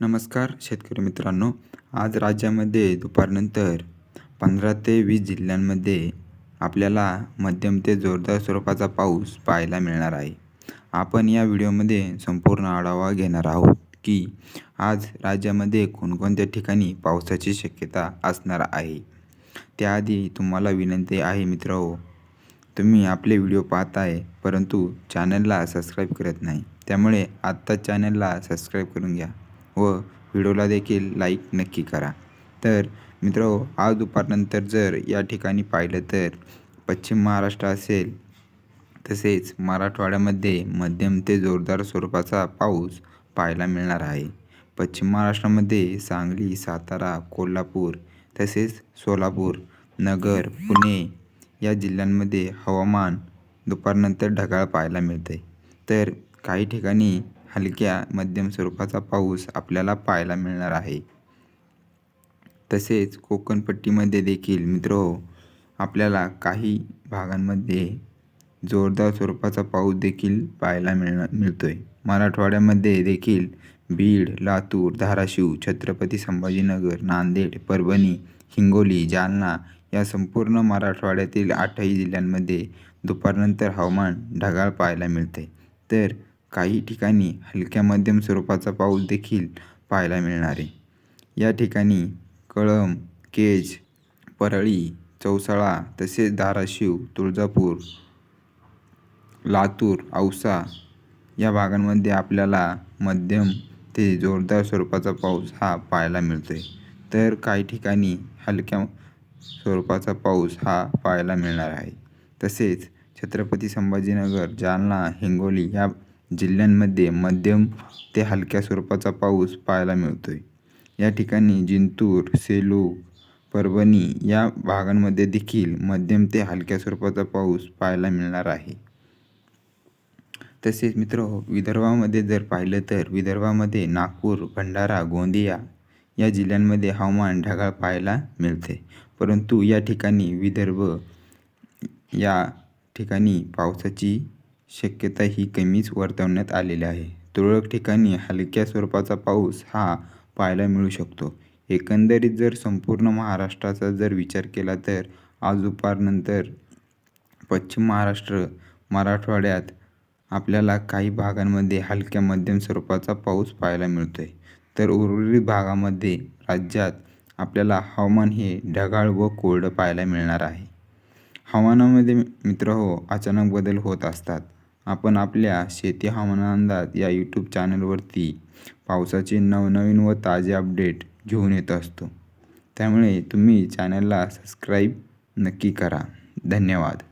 नमस्कार शेतकरी मित्रांनो. आज राज्यामध्ये दुपारनंतर पंधरा ते वीस जिल्ह्यांमध्ये आपल्याला मध्यम ते जोरदार स्वरूपाचा पाऊस पाहायला मिळणार आहे. आपण या व्हिडिओमध्ये संपूर्ण आढावा घेणार आहोत की आज राज्यामध्ये कोणकोणत्या ठिकाणी पावसाची शक्यता असणार आहे. त्याआधी तुम्हाला विनंती आहे मित्र हो तुम्ही आपले व्हिडिओ पाहत आहे परंतु चॅनलला सबस्क्राईब करत नाही त्यामुळे आत्ता चॅनलला सबस्क्राईब करून घ्या. व व्हिडिओला देखील लाईक नक्की करा. तर मित्र आज दुपारनंतर जर या ठिकाणी पाहिलं तर पश्चिम महाराष्ट्र असेल तसेच मराठवाड्यामध्ये मध्यम ते जोरदार स्वरूपाचा पाऊस पाहायला मिळणार आहे. पश्चिम महाराष्ट्रामध्ये सांगली सातारा कोल्हापूर तसेच सोलापूर नगर पुणे या जिल्ह्यांमध्ये हवामान दुपारनंतर ढगाळ पाहायला मिळते. तर काही ठिकाणी हलक्या मध्यम स्वरूपाचा पाऊस आपल्याला पाहायला मिळणार आहे. तसेच कोकणपट्टीमध्ये देखील मित्र हो, आपल्याला काही भागांमध्ये जोरदार स्वरूपाचा पाऊस देखील पाहायला मिळणार मिळतो आहे मराठवाड्यामध्ये देखील बीड लातूर धाराशिव छत्रपती संभाजीनगर नांदेड परभणी हिंगोली जालना या संपूर्ण मराठवाड्यातील आठही जिल्ह्यांमध्ये दुपारनंतर हवामान ढगाळ पाहायला मिळते. तर काही ठिकाणी हलक्या मध्यम स्वरूपाचा पाऊस देखील पाहायला मिळणार. आहे या ठिकाणी कळंब केज परळी चौसाळा तसेच धाराशिव तुळजापूर लातूर औसा या भागांमध्ये आपल्याला मध्यम ते जोरदार स्वरूपाचा पाऊस हा पाहायला मिळतो आहे तर काही ठिकाणी हलक्या स्वरूपाचा पाऊस हा पाहायला मिळणार आहे. तसेच छत्रपती संभाजीनगर जालना हिंगोली या जिल्ह्यांमध्ये मध्यम ते हलक्या स्वरूपाचा पाऊस पाहायला मिळतो आहे या ठिकाणी जिंतूर सेलू परभणी या भागांमध्ये देखील मध्यम ते हलक्या स्वरूपाचा पाऊस पाहायला मिळणार आहे. तसेच मित्र विदर्भामध्ये जर पाहिलं तर विदर्भामध्ये नागपूर भंडारा गोंदिया या जिल्ह्यांमध्ये हवामान ढगाळ पाहायला मिळते. परंतु या ठिकाणी विदर्भ या ठिकाणी पावसाची शक्यता ही कमीच वर्तवण्यात आलेली आहे. तुरळक ठिकाणी हलक्या स्वरूपाचा पाऊस हा पाहायला मिळू शकतो. एकंदरीत जर संपूर्ण महाराष्ट्राचा जर विचार केला तर आज दुपारनंतर पश्चिम महाराष्ट्र मराठवाड्यात आपल्याला काही भागांमध्ये हलक्या मध्यम स्वरूपाचा पाऊस पाहायला मिळतो आहे तर उर्वरित भागामध्ये राज्यात आपल्याला हवामान हे ढगाळ व कोरडं पाहायला मिळणार आहे. हवामानामध्ये मित्र हो अचानक बदल होत असतात. आपण आपल्या शेती हवामान अंदाज या यूट्यूब चॅनलवरती पावसाचे नवनवीन व ताजे अपडेट घेऊन येत असतो. त्यामुळे तुम्ही चॅनलला सबस्क्राईब नक्की करा. धन्यवाद.